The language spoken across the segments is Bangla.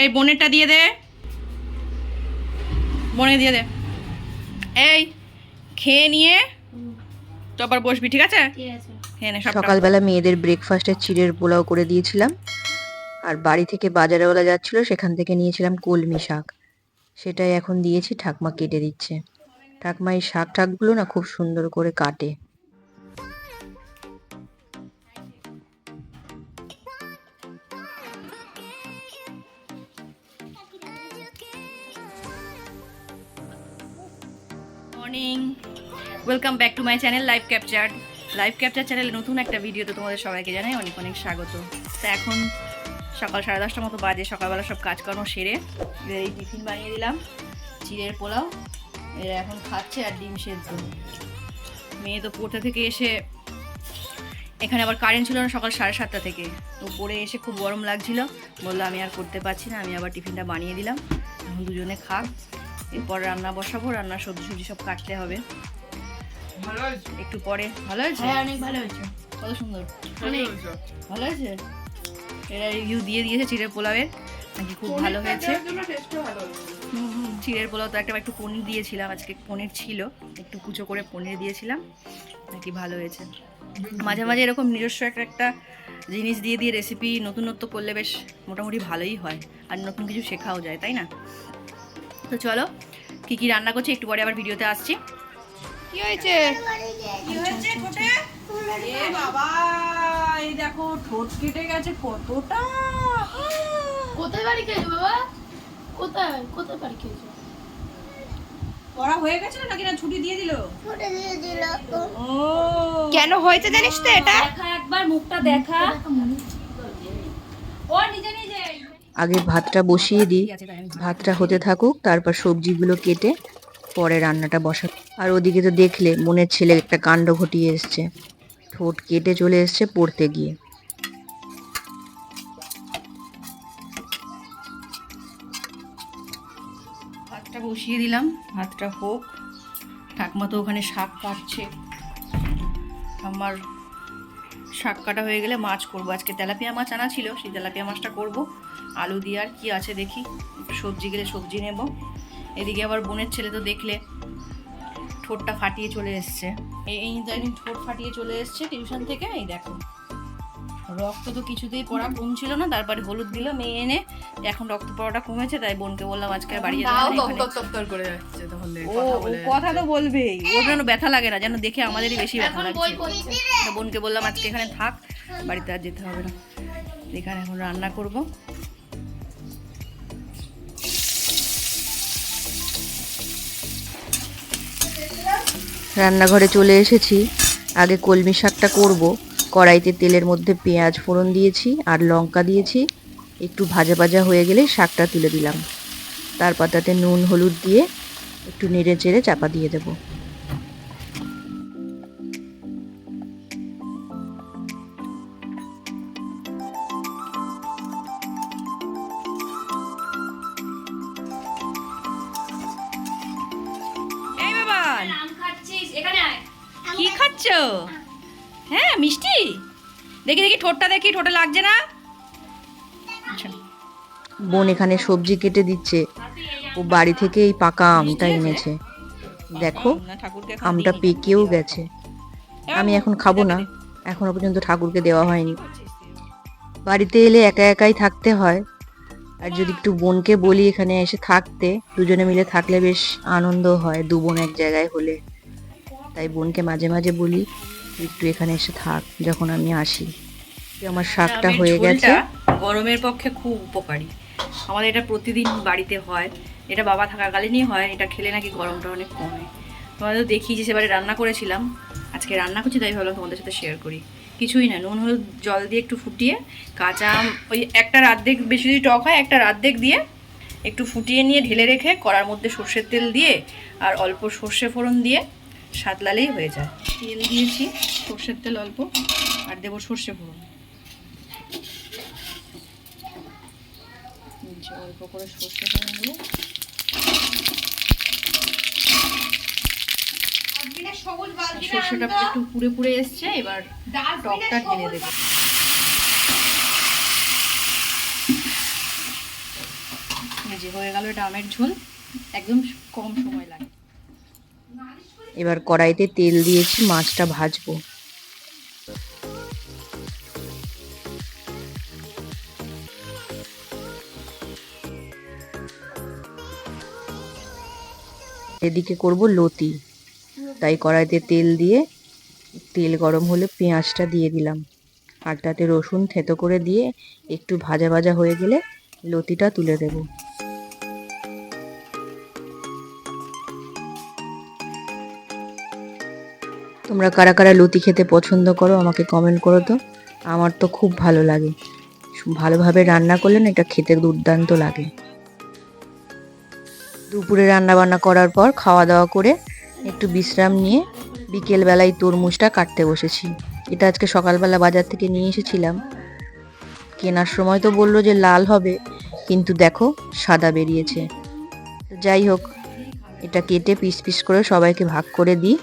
এই বোনেরটা দিয়ে দে। বনে দিয়ে দে। এই খেয়ে নিয়ে তো আবার বসবি ঠিক আছে? ঠিক আছে। খেয়ে নে সব সকালবেলা মেয়েদের ব্রেকফাস্টে চিড়ের পোলাও করে দিয়েছিলাম। আর বাড়ি থেকে বাজারেওয়ালা যাচ্ছিল সেখান থেকে নিয়েছিলাম কলমি শাক। সেটাই এখন দিয়েছি ঠাকমা কেটে দিচ্ছে। ঠাকমা এই শাক ঠাকগুলো না খুব সুন্দর করে কাটে। Morning welcome back to my channel live capture live capture চ্যানেলে নতুন একটা ভিডিওতে তোমাদের সবাইকে জানাই অনেক অনেক স্বাগত। তো এখন সকাল সাড়ে দশটার মতো বাজে, সকালবেলা সব কাজকর্ম সেরে এই টিফিন বানিয়ে দিলাম, চিড়ের পোলাও, এরা এখন খাচ্ছে আর ডিম সেদ্ধ। মেয়ে তো পড়তে থেকে এসে, এখানে আবার কারেন্ট ছিল না সকাল সাড়ে সাতটা থেকে, তো পড়ে এসে খুব গরম লাগছিল। বলল আমি আর করতে পারছি না, আমি আবার টিফিনটা বানিয়ে দিলাম এখন দুজনে খাক। এরপর রান্না বসাবো রান্না সবজি সবজি সব কাটতে হবে। একটু পরে। ভালো হয়েছে? হ্যাঁ অনেক ভালো হয়েছে। কত সুন্দর। অনেক ভালো হয়েছে? এরা রিভিউ দিয়ে দিয়েছে চিড়ের পোলাওয়ের। নাকি খুব ভালো হয়েছে। হুম, হুম, চিড়ের পোলাও তো একটা একটু পনির দিয়েছিলাম আজকে পনির ছিল। একটু কুচো করে পনির দিয়েছিলাম নাকি ভালো হয়েছে। মাঝে মাঝে এরকম নিজস্ব একটা একটা জিনিস দিয়ে দিয়ে রেসিপি নতুনত্ব করলে বেশ মোটামুটি ভালোই হয়। আর নতুন কিছু শেখাও যায় তাই না? তো চলো কি কি রান্না করছি একটু পরে আবার ভিডিওতে আসছি। কি হয়েছে? কি হয়েছে ঠোঁটে? এ বাবা এই দেখো ঠোঁট কেটে গেছে কতটা। কোথায় বাড়ি খেয়েছো বাবা? কোথায়? কোথায় বাড়ি খেয়েছো? পড়া হয়ে গেছিল নাকি না ছুটি দিয়ে দিল? ও। কেন হয়েছে জানিস তো এটা? দেখা একবার মুখটা দেখা। ও নিজে নিজে আগে ভাতটা বসিয়ে দিই। ভাতটা হতে থাকুক তারপর সবজিগুলো কেটে পরে রান্নাটা বসা আর ওদিকে তো দেখলে মনের ছেলে একটা কাণ্ড ঘটিয়ে এসছে। ঠোঁট কেটে চলে এসছে পড়তে গিয়ে। ভাতটা বসিয়ে দিলাম ভাতটা হোক। ঠাকমা তো ওখানে শাক কাটছে। আমার শাক কাটা হয়ে গেলে মাছ করব। আজকে তেলাপিয়া মাছ আনা ছিল সেই তেলাপিয়া মাছটা করব। আলু দিয়ে আর কি আছে দেখি। সবজি গেলে সবজি নেব। এদিকে আবার বোনের ছেলে তো দেখলে ঠোঁটটা ফাটিয়ে চলে এসছে। এই একদিন ঠোঁট ফাটিয়ে চলে এসছে টিউশন থেকে। এই দেখো। রক্ত তো কিছুতেই পড়া কমছিল না তারপরে হলুদ দিল মেয়ে এনে। এখন রক্ত পড়াটা কমেছে তাই বোনকে বললাম আজকে আর বাড়ি করে যাচ্ছে তাহলে ও কথা তো বলবেই। ওর যেন ব্যথা লাগে না যেন দেখে আমাদেরই বেশি ব্যথা লাগছে। বোনকে বললাম আজকে এখানে থাক বাড়িতে আর যেতে হবে না। এখানে এখন রান্না করব। রান্নাঘরে চলে এসেছি। আগে কলমি শাকটা করব। কড়াইতে তেলের মধ্যে পেঁয়াজ ফোড়ন দিয়েছি আর লঙ্কা দিয়েছি। একটু ভাজা ভাজা হয়ে গেলে শাকটা তুলে দিলাম। তারপর তাতে নুন, হলুদ দিয়ে একটু নেড়ে চেড়ে চাপা দিয়ে দেবো। কি খাচ্ছ? হ্যাঁ মিষ্টি? দেখি দেখি ঠোঁটটা দেখি ঠোঁটে লাগছে না? আচ্ছা। বোন এখানে সবজি কেটে দিচ্ছে। ও বাড়ি থেকে এই পাকা আমটা এনেছে। দেখো আমটা পেকেও গেছে। আমি এখন খাব না। এখনও পর্যন্ত ঠাকুরকে দেওয়া হয়নি। বাড়িতে এলে একা একাই থাকতে হয়। আর যদি একটু বোনকে বলি এখানে এসে থাকতে দুজনে মিলে থাকলে বেশ আনন্দ হয় দু বোন এক জায়গায় হলে। তাই বোনকে মাঝে মাঝে বলি একটু এখানে এসে থাক যখন আমি আসি। আমার শাকটা হয়ে গেছে। গরমের পক্ষে খুব উপকারী। আমাদের এটা প্রতিদিন বাড়িতে হয় এটা বাবা থাকাকালীনই হয় এটা খেলে নাকি গরমটা অনেক কমে। তোমাদের তো দেখি যে সেবারে রান্না করেছিলাম আজকে রান্না করছি তাই ভাবলাম তোমাদের সাথে শেয়ার করি। কিছুই না নুন হলুদ জল দিয়ে একটু ফুটিয়ে কাঁচা ওই একটা রাত বেশি যদি টক হয় একটা রাত দিয়ে একটু ফুটিয়ে নিয়ে ঢেলে রেখে কড়ার মধ্যে সর্ষের তেল দিয়ে আর অল্প সর্ষে ফোড়ন দিয়ে সাতলালেই হয়ে যায়। তেল দিয়েছি, সর্ষের তেল অল্প, আর দেবো সর্ষে ফোড়ন। অল্প করে সর্ষে ফোড়ন দেবো সর্ষেটা একটু পুড়ে পুড়ে এসছে, এবার টকটা ঢেলে দেবো। যে হয়ে গেল আমের ঝোল, একদম কম সময় লাগে। এবার কড়াইতে তেল দিয়েছি, মাছটা ভাজবো। এদিকে করব লতি। তাই কড়াইতে তেল দিয়ে তেল গরম হলে পেঁয়াজটা দিয়ে দিলাম। আর তাতে রসুন থেতো করে দিয়ে একটু ভাজা ভাজা হয়ে গেলে লতিটা তুলে দেবো। তোমরা কারা কারা লতি খেতে পছন্দ করো, আমাকে কমেন্ট করো তো। আমার তো খুব ভালো লাগে। ভালোভাবে রান্না করলে না এটা খেতে দুর্দান্ত লাগে। দুপুরে রান্না বান্না করার পর খাওয়া দাওয়া করে একটু বিশ্রাম নিয়ে বিকেল বেলায় তরমুজটা কাটতে বসেছি। এটা আজকে সকালবেলা বাজার থেকে নিয়ে এসেছিলাম। কেনার সময় তো বলল যে লাল হবে, কিন্তু দেখো সাদা বেরিয়েছে। যাই হোক, এটা কেটে পিস পিস করে সবাইকে ভাগ করে দিই।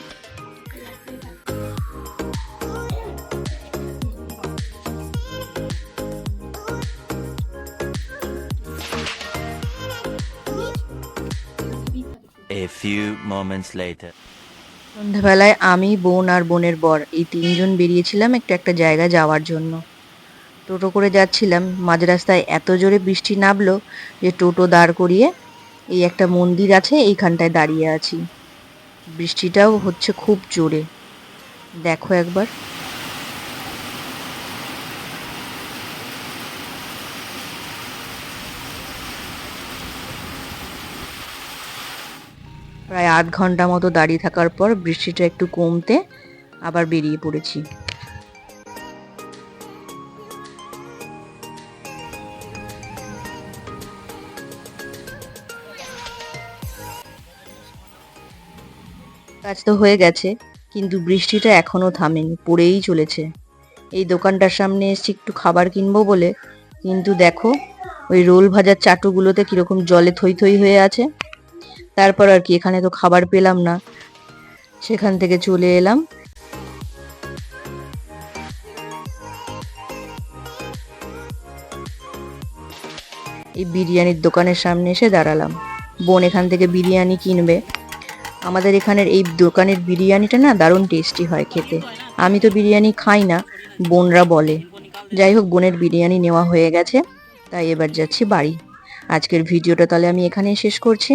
Moments later. সন্ধ্যাবেলায় আমি, বোন আর বোনের বর, এই তিনজন বেরিয়েছিলাম একটা একটা জায়গা যাওয়ার জন্য। টোটো করে যাচ্ছিলাম। মাঝ রাস্তায় এত জোরে বৃষ্টি নামলো যে টোটো দাঁড় করিয়ে এই একটা মন্দির আছে, এইখানটায় দাঁড়িয়ে আছি। বৃষ্টিটাও হচ্ছে খুব জোরে। দেখো একবার। প্রায় আধ ঘণ্টা মতো দাঁড়িয়ে থাকার পর বৃষ্টিটা একটু কমতে আবার বেরিয়ে পড়েছি। কাজ তো হয়ে গেছে, কিন্তু বৃষ্টিটা এখনও থামেনি, পড়েই চলেছে। এই দোকানটার সামনে এসেছি একটু খাবার কিনবো বলে, কিন্তু দেখো, ওই রোল ভাজার চাটুগুলোতে কীরকম জলে থই থই হয়ে আছে। তারপর আর কি, এখানে তো খাবার পেলাম না। সেখান থেকে চলে এলাম। এই বিরিয়ানির দোকানের সামনে এসে দাঁড়ালাম। বোন এখান থেকে বিরিয়ানি কিনবে। আমাদের এখানের এই দোকানের বিরিয়ানিটা না দারুণ টেস্টি হয় খেতে। আমি তো বিরিয়ানি খাই না, বোনরা বলে। যাই হোক, বোনের বিরিয়ানি নেওয়া হয়ে গেছে। তাই এবার যাচ্ছি বাড়ি। আজকের ভিডিওটা তাহলে আমি এখানেই শেষ করছি।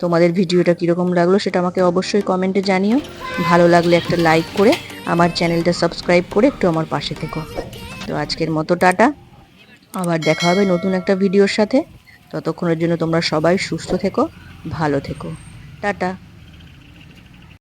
তোমাদের ভিডিওটা কীরকম লাগল সেটা আমাকে অবশ্যই কমেন্টে জানিও। ভালো লাগলে একটা লাইক করে আমার চ্যানেলটা সাবস্ক্রাইব করে একটু আমার পাশে থেকো। তো আজকের মতো টাটা। আবার দেখা হবে নতুন একটা ভিডিওর সাথে। ততক্ষণের জন্য তোমরা সবাই সুস্থ থেকো, ভালো থেকো। টাটা।